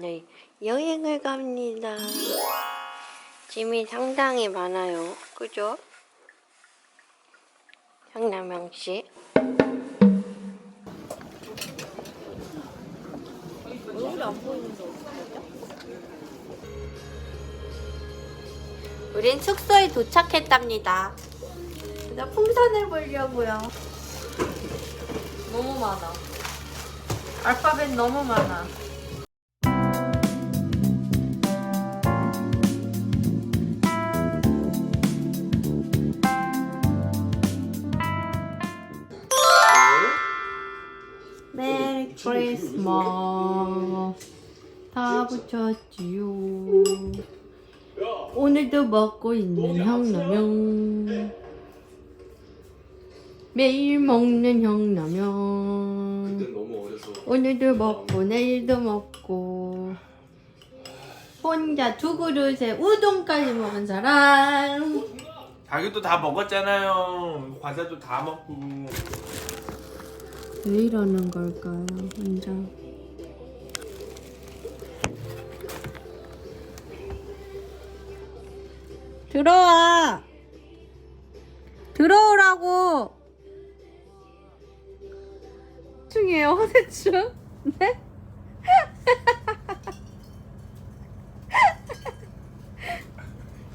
네, 여행을 갑니다. 짐이 상당히 많아요. 그죠? 장남영 씨. 우린 숙소에 도착했답니다. 그래서 풍선을 보려고요. 너무 많아. 알파벳 너무 많아. 크리스마스. 다 붙였지요. 오늘도 먹고 있는 형라면 매일 먹는 형라면 오늘도 먹고 내일도 먹고. 혼자 두 그릇에 우동까지 먹은 사람. 자기도 다 먹었잖아요. 과자도 다 먹고 왜 이러는 걸까요 혼자 들어와 들어오라고 중이에요 허세충 네?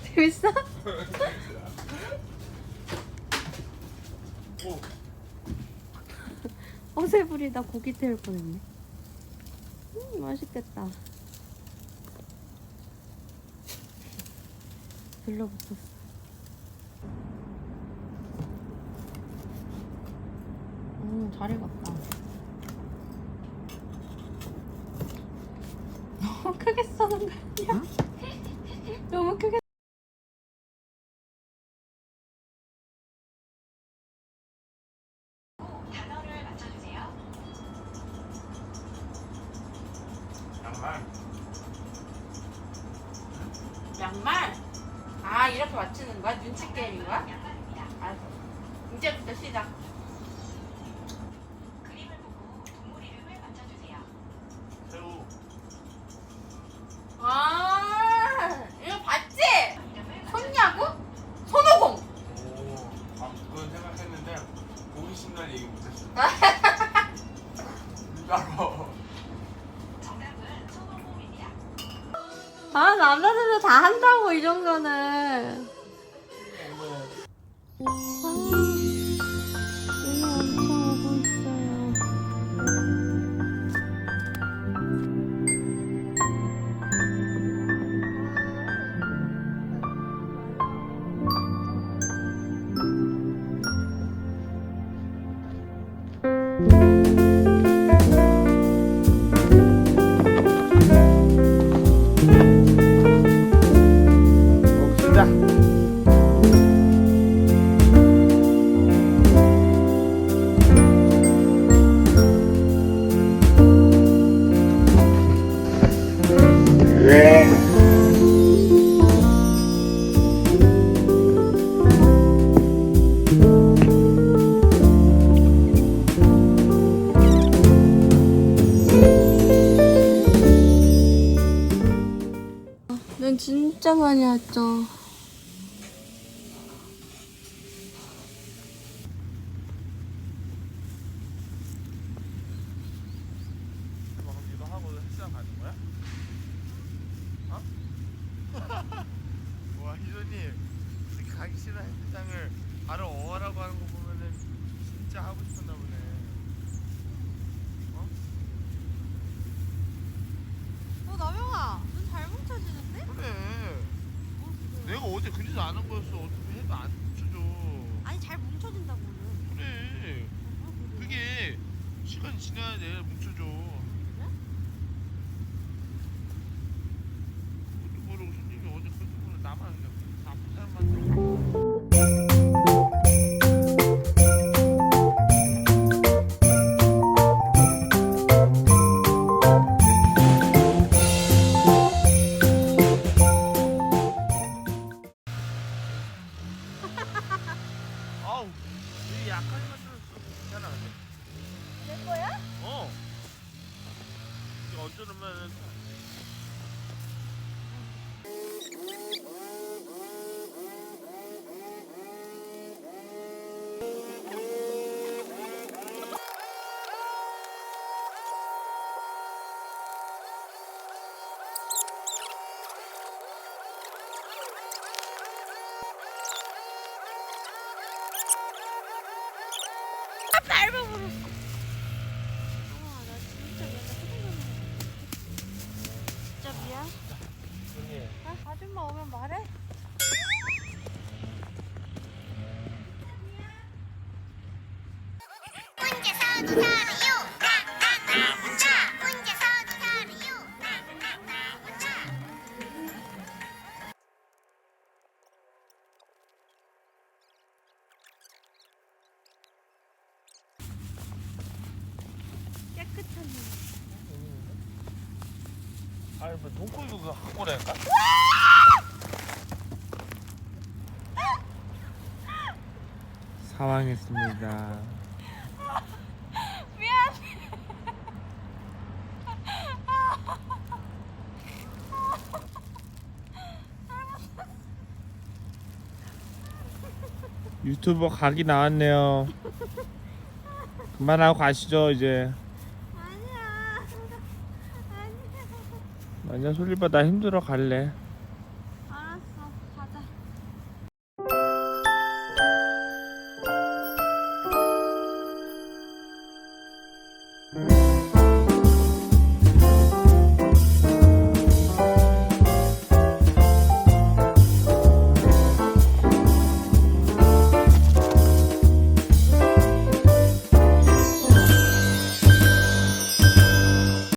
재밌어? 부리다 고기 태울 뻔했네. 음, 맛있겠다. 들러붙었어. 음, 잘 익었다. 너무 크게 써는 거 아니야? 너 양말? 아 이렇게 맞추는 거야? 눈치 게임인 거야? 알았어. 이제부터 시작. 새우 아 이거 봤지? 손야구? 손오공. 오 아, 그건 생각했는데 보기 신날 얘기 못했어 남자들도 다 한다고, 이 정도는. 아, 눈 눈 진짜 많이 거야? 어? 와 이렇게 가기 싫어 헬스장을 바로 어라고 하는 거 보면은 진짜 하고 싶었나 보네 어? 어 남영아 눈 잘 뭉쳐지는데? 그래 내가 어제 그리지 않은 거였어. 어떻게 해도 안 붙여줘 아니 잘 뭉쳐진다고 오늘 그래 그게 시간이 지나야 내 뭉쳐 밟아버렸어. 아, 나 진짜 미안. 나 진짜 미안. 아, 아줌마 오면 말해. 혼자서도 살아요. 나 깨끗한 물. 아니 뭐 눈꼴도 그 학고래인가? 사망했습니다. 유튜버 각이 나왔네요. 그만하고 가시죠 이제. 아니야. 아니야. 완전 솔리바 나 힘들어 갈래.